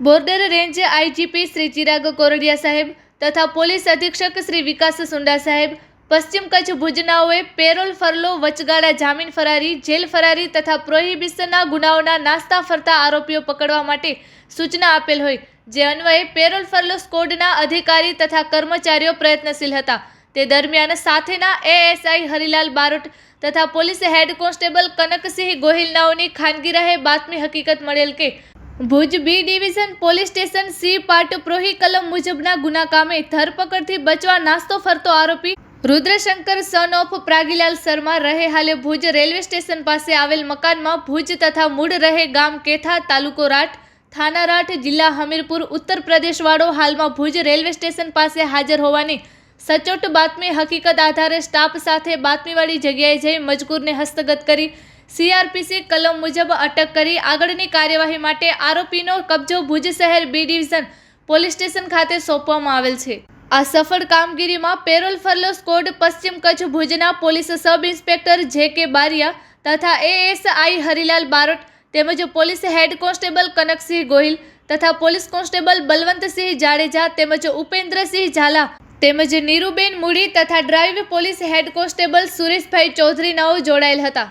Border range IGP Shri Chirag Kordiya સાહેબ તથા police અધિક્ષક શ્રી વિકાસ સુંડા સાહેબ, પશ્ચિમ કચ્છ ભુજનાઓએ પેરોલ ફરલો, વચગાળા, જામીન ફરારી, જેલ ફરારી તથા પ્રોહિબિશનના ગુનાઓના નાસ્તા ફરતા આરોપીઓ પકડવા માટે સૂચના આપેલ હોય, જે અન્વયે પેરોલ ફરલો સ્કોડના અધિકારી તથા કર્મચારીઓ પ્રયત્નશીલ હતા. તે દરમિયાન સાથેના એએસઆઈ હરિલાલ બારોટ તથા પોલીસ હેડ કોન્સ્ટેબલ કનકસિંહ ગોહિલનાઓની ખાનગી રહે બાતમી હકીકત મળેલ કે Bhuj B division police station C part પ્રોહી કલમ મુજબના ગુના કામે ધરપકડથી બચવા નાસ્તો ફરતો આરોપી રુદ્રશંકર સન ઓફ પ્રાગીલાલ શર્મા રહે હાલે ભુજ રેલવે સ્ટેશન પાસે આવેલ મકાનમાં ભુજ તથા મૂળ રહે ગામ કેથા તાલુકો રાઠ, થાના રાઠ જિલ્લા હમીરપુર, ઉત્તર પ્રદેશવાળો હાલમાં ભુજ રેલવે સ્ટેશન પાસે હાજર હોવાની સચોટ બાતમી હકીકત આધારે સ્ટાફ સાથે બાતમીવાળી જગ્યાએ જઈ મજકૂરને હસ્તગત કરી સીઆરપીસી કલમ મુજબ અટક કરી આગળની કાર્યવાહી માટે આરોપીનો કબજો ભુજ શહેર બી ડિવિઝન પોલીસ સ્ટેશન ખાતે સોંપવામાં આવેલ છે. આ સફળ કામગીરીમાં પેરોલ ફરલો સ્કોડ પશ્ચિમ કચ્છ ભુજના પોલીસ સબ ઇન્સ્પેક્ટર જે કે બારિયા તથા એએસઆઈ હરિલાલ બારોટ તેમજ police head constable Kanaksinh Gohil તથા પોલીસ કોન્સ્ટેબલ બલવંતસિંહ જાડેજા તેમજ ઉપેન્દ્રસિંહ ઝાલા તેમજ નીરુબેન મૂડી તથા drive police head constable Sureshbhai ચૌધરીનાઓ જોડાયેલ હતા.